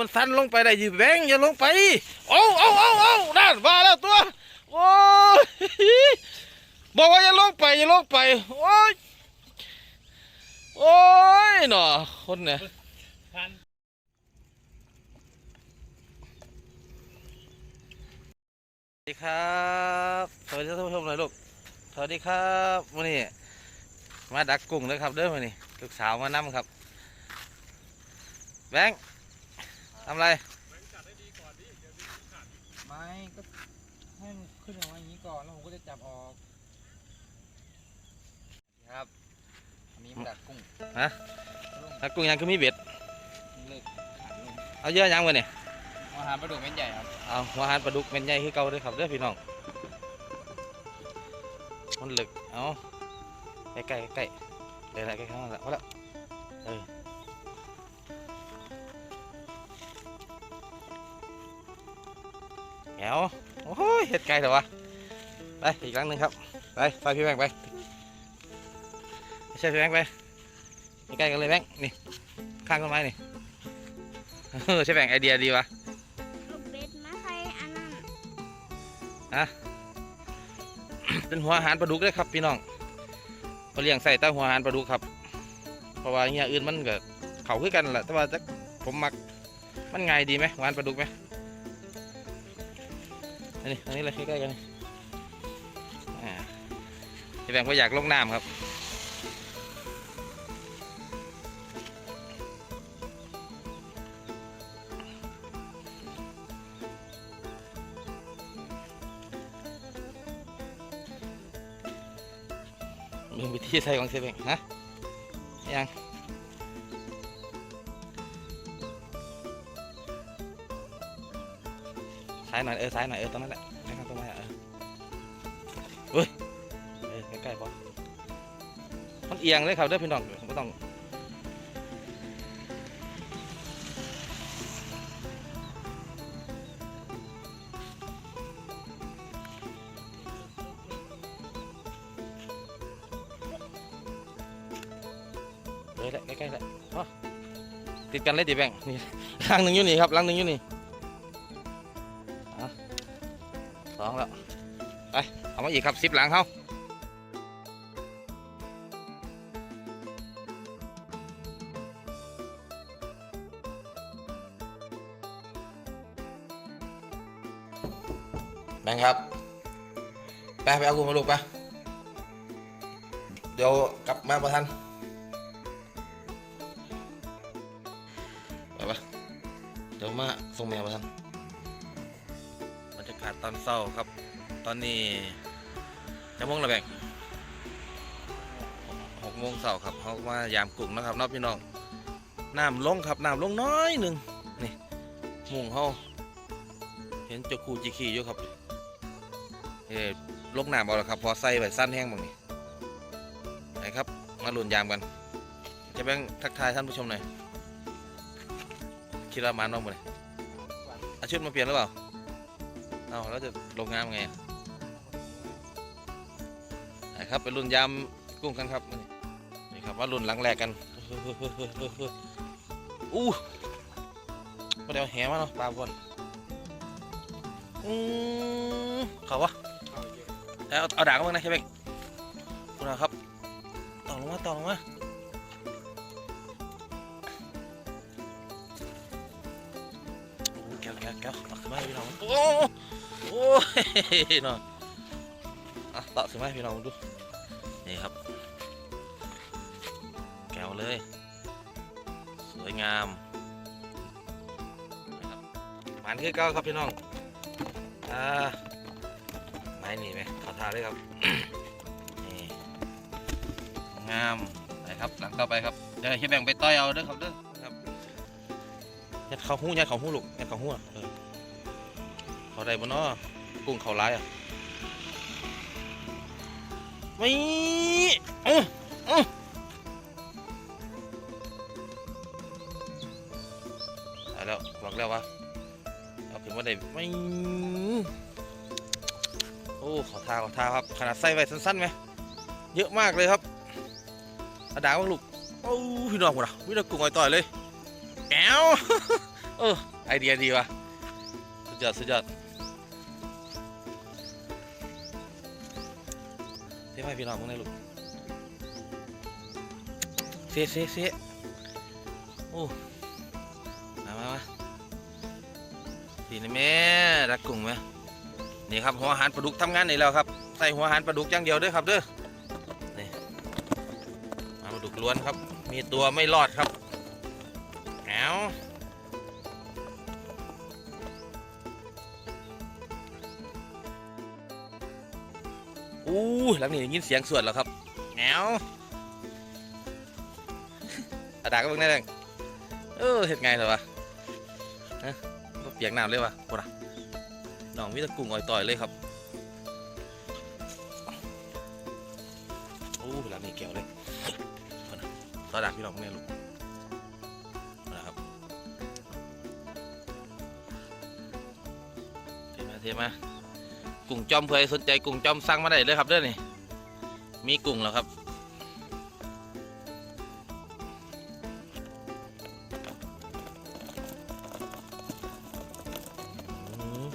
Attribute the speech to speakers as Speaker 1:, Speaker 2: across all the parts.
Speaker 1: มันสั้นลงไปได้ยีแบงอย่าลงไปโอ้โอ้โอ้โอ้นั่นมาแล้วตัวโอ้ยบอกว่าอย่าลงไปอย่าลงไปโอ้ยโอ้ยหนอคนเนี่ยสวัสดีครับสวัสดีท่านผู้ชมหน่อยลูกสวัสดีครับวันนี้มาดักกุ้งเลยครับเด้อวันนี้ลูกสาวมานํครับ แบงค์ ทำอะไร
Speaker 2: ไม่ก็ให้มันขึ้นมาอย่างนี้ก่อนแล้วผมก็จะจับออก
Speaker 1: ครับ
Speaker 2: อันนี้มันดักกุ้ง
Speaker 1: ฮะดักกุ้งยังคือมีเบ็ด
Speaker 2: เลิกขาดลง
Speaker 1: เอาเยอะยังวะเนี่ย
Speaker 2: อาหารปลาดุกเม็ดใหญ่ครับ
Speaker 1: เอาหัวหารปลาดุกเป็นใหญ่คือเก่าเด้อครับเด้อพี่น้อง มันเหลึก เอาใกล้ใกล้ใกล้ๆเดี๋ยวละใกล้ๆข้างละว่าแล้วเออ แหวโอ้ยเห็ดไก่เถอะวะไปอีกครั้งหนึ่งครับไปไปพี่แบงค์ไปไม่ใช่พี่แบงค์ไปใกล้ๆกันเลยแบงค์นี่ข้างต้นไม้นี่เออใช่แบงค์ไอเดียดีวะ
Speaker 3: ลูกเบ็ดมาใส่อันนั้น
Speaker 1: เป็นหัวอาหารปลาดุกเลยครับพี่น้องเขาเลี้ยงใส่แต่หัวอาหารปลาดุกครับ เพราะว่าอย่างอื่นมันก็เขาคือกันแหละแต่ว่าจักผมมักมันง่ายดีไหมหัวอาหารปลาดุกไหม อันนี้อันนี้เลยใกล้ๆกันนี่อ่าพี่แบงค์ก็อยากลงน้ำครับมีวิธีใส่ของเซเบงฮะยัง ซ้ายหน่อยเออซ้ายหน่อยเออตรงนั้นแหละใกล้ๆตรงนั้นแหละเออเฮ้ยเออใกล้ๆพอมันเอียงเลยครับเด้อพี่น้องไม่ต้องเลยแหละใกล้ๆแหละติดกันเลยติแบงนี่ลังหนึ่งอยู่นี่ครับลังหนึ่งอยู่นี่ สองแล้ว ไป เอามาอีกครับสิบหลังเขาแบงครับ ไป ไปเอากูมาลูกไป เดี๋ยวกลับมาประทันไปปะเดี๋ยวมาส่งแมวมาท่าน บรรยากาศตอนเศร้าครับ ตอนนี้จะโมงละแบ่งหกโมงเศร้าครับเขามายามกลุ่มนะครับน้องพี่น้องน้ำลงครับน้ำลงน้อยหนึ่งนี่มุงเขาเห็นเจ้าคูจีขี่อยู่ครับเออลงน้ำเอาละครับ พอใส่ไว้สั้นแห้งบางนี่ไปครับ มาลุนยามกันจะแบ่งทักทายท่านผู้ชมหน่อยคิดว่ามาน้องมาเลยอาชุดมาเปลี่ยนหรือเปล่า เอาแล้วจะลงงามไงอะครับไปรุ่นยามกุ้งกันครับนี่ครับว่ารุ่นหลังแรกกันอู้มาเดี๋ยวแหมาเนาะปลาบอลอืมเขาวะเอาเอาด่างมานะใช่ไหมคุณครับต่อลงมาต่อลงมาโอ้แก้วแก้วแก้วตักขึ้นมาให้พี่น้องโอ้ โอ้ยน้องอะตักขึ้นมพี่น้องดู นี่ครับ แก้วเลย สวยงามนะครับมันคือเก้าครับพี่น้อง อ่าไม้นี่ไหมขอทาเลยครับ นี่งามนะครับหลังต่อไปครับ เดี๋ยวเฮียแบ่งไปต้อยเอาเด้อครับเด้อครับยัดเขาหู้ยัดเขาหู้ลูกยัดเขาหู้อะเออ เขาได้บ่เนาะกุ้งเขาร้ายอะไม่อืออือแล้วบอกแล้วว่าเอาถึงว่าได้ไม่โอ้ขอทาขอทาครับขนาดใส่ไว้สั้นๆไหมเยอะมากเลยครับอาดาบ้างลูกโอ้พี่น้องหมดอะวิ่งกุ้งอ่อยต่อยเลยแก้วเออไอเดียดีว่ะสุดยอดสุดยอด เท่ไหมพี่น้องมึงได้ลูกเสียเสียเสียโอ้มามามาสีนี่แม่รักกุ้งไหมนี่ครับหัวหารปลาดุกทำงานนี่แล้วครับใส่หัวหารปลาดุกอย่างเดียวด้วยครับเด้อนี่มาปลาดุกล้วนครับ มีตัวไม่รอดครับแอว อู้หลังนี้ได้ยินเสียงสวดแล้วครับแงวอาดาก็เบิ่งได้แรงเออเห็ดไงเหรอวะฮะเปียกน้ำเลยวะปวดอะน้องมีตะกุ้งอ่อยต่อยเลยครับอู้หลังนี้เกี่ยวเลยปวดอะตอดักพี่น้องเนี่ยลูกปวดอะครับเทมาเทมา กุ้งจอมเผื่อสนใจกุ้งจอมสั่งมาได้เลยครับเด้อนี่มีกุ้งแล้วครับ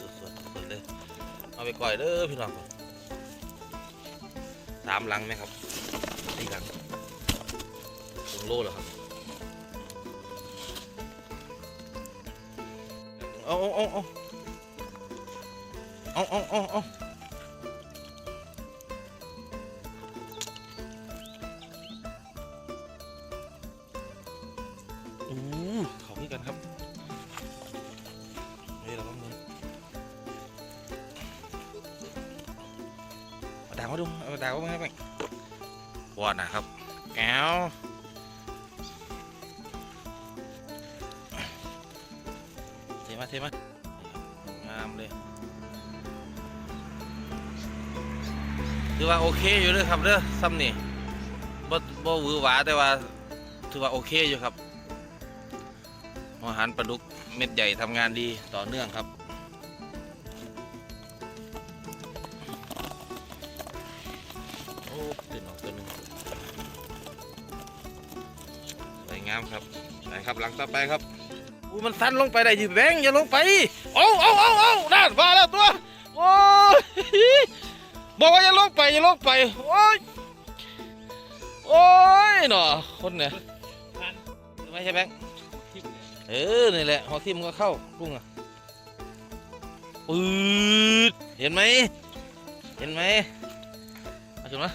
Speaker 1: สดๆสดๆเลยเอาไปก่อยเด้อพี่น้องสามลังไหมครับสี่ลังถึงโลแล้วครับเอาเอาเอา เอาเอาเอาเอาเอาอู้เขาพี่กันครับเฮ้ยเราต้องมือเอาดาวมาดูเอาดาวมาให้ไปปวดนะครับแก้วเทมาเทมางามเลย ถือว่าโอเคอยู่เลยครับเด้อซ้ำนี่บ่บ่หวือหวาแต่ว่าถือว่าโอเคอยู่ครับอาหารปลาดุกเม็ดใหญ่ทำงานดีต่อเนื่องครับโอ้ตื่นออกตัวหนึงสวยงามครับไปครับหลังต่อไปครับอูมันสั้นลงไปได้ยิแบงอย่าลงไปโอ้โอ้โอ้โอ้ด้านมาแล้วตัว โอ้ บอกว่าอย่าลงไปอย่าลงไปโอ้ยโอ้ยหนอคนเนี่ยไม่ใช่แบงค์
Speaker 2: เนี่ย
Speaker 1: เออนี่แหละหัวทิ่มก็เข้ากุ้งอะปืดเห็นไหมเห็นไหมเอาจุดมา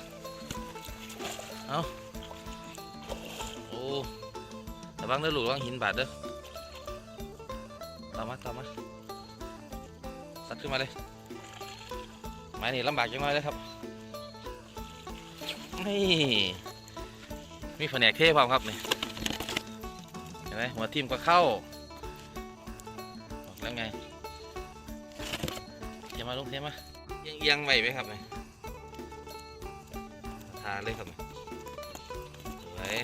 Speaker 1: เอาโอ้ระวังเด้อลูกระวังหินบาดเด้อตามมาตามมาสัดขึ้นมาเลย ไม้นี่ลำบากจังเลยครับนี่มีแผนกเทพร้อมครับนี่เห็นไหมหัวทิ่มก็เข้าแล้วไงเทียมาลุงเทียมมาเอียงเอียงไหวไหมครับเนี่ยทาเลยครับสวย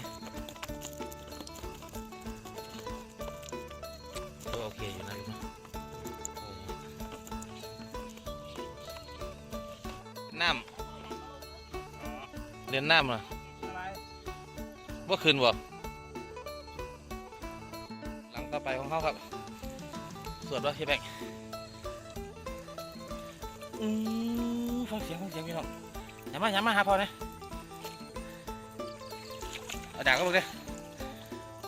Speaker 1: เรียนน้ำเหรอ
Speaker 2: อะไร
Speaker 1: ว่าคืนบ่หลังต่อไปของเขาครับ สวดว่าเฮแบกอือฟังเสียงฟังเสียงพี่น้องอย่ามาอย่ามาหาพอนะเอาดาบก็บอกเลย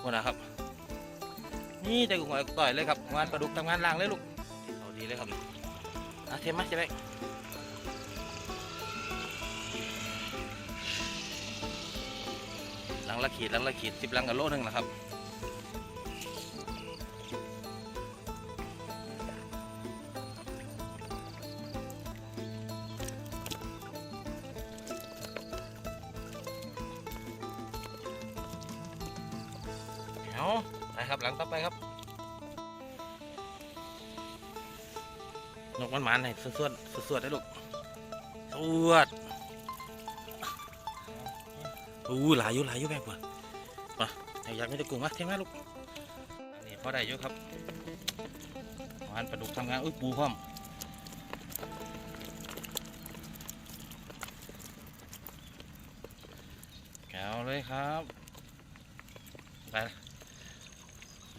Speaker 1: หมดนะครับ นี่ใจกุ้งอ่อยต่อยเลยครับงานปลาดุกทำงานล่างเลยลูกเอาดีเลยครับอะเทมมาเฮแบก ลังละขีดหลังละขีดสิบลังกับโลหนึงนะครับเอาไปครับหลังต่อไปครับนกมันหมานให้สวดๆสวดได้ลูกสวด อู้หลายอยู่หลายอยู่แบบว่ามาอยากมีแตะกุ้งมาเท่งมาลูกอันนี้พอได้อยู่ครับหวานปลาดุกทำงานอุ้ยปูพร้อมแก้วเลยครับไป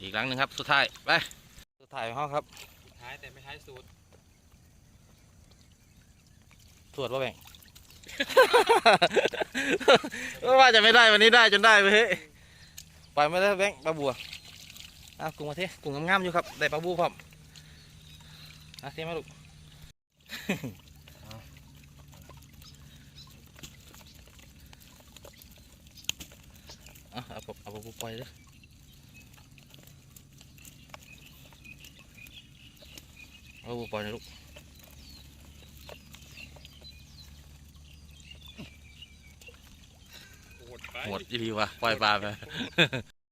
Speaker 1: อีกหลังหนึ่งครับสุดท้ายไปถ่ายห้องครับ
Speaker 2: ท้ายแต่ไม่ท้ายสูตร
Speaker 1: ตรวจว่าแบ่ง ว่าจะไม่ได้วันนี้ได้จนได้ไปเฮ้ยปล่อยไม่ได้แบงค์ปลาบัวอะกุ้งมาเทกุ้งงามๆอยู่ครับได้ปลาบูพร้อมอะเทมาลูกอะเอาปลาเอาปลาบูปล่อยเลยเอาปลาบูปล่อยนะลูก
Speaker 2: โหดไป
Speaker 1: หมดอีดีวะปล่อยปลาไป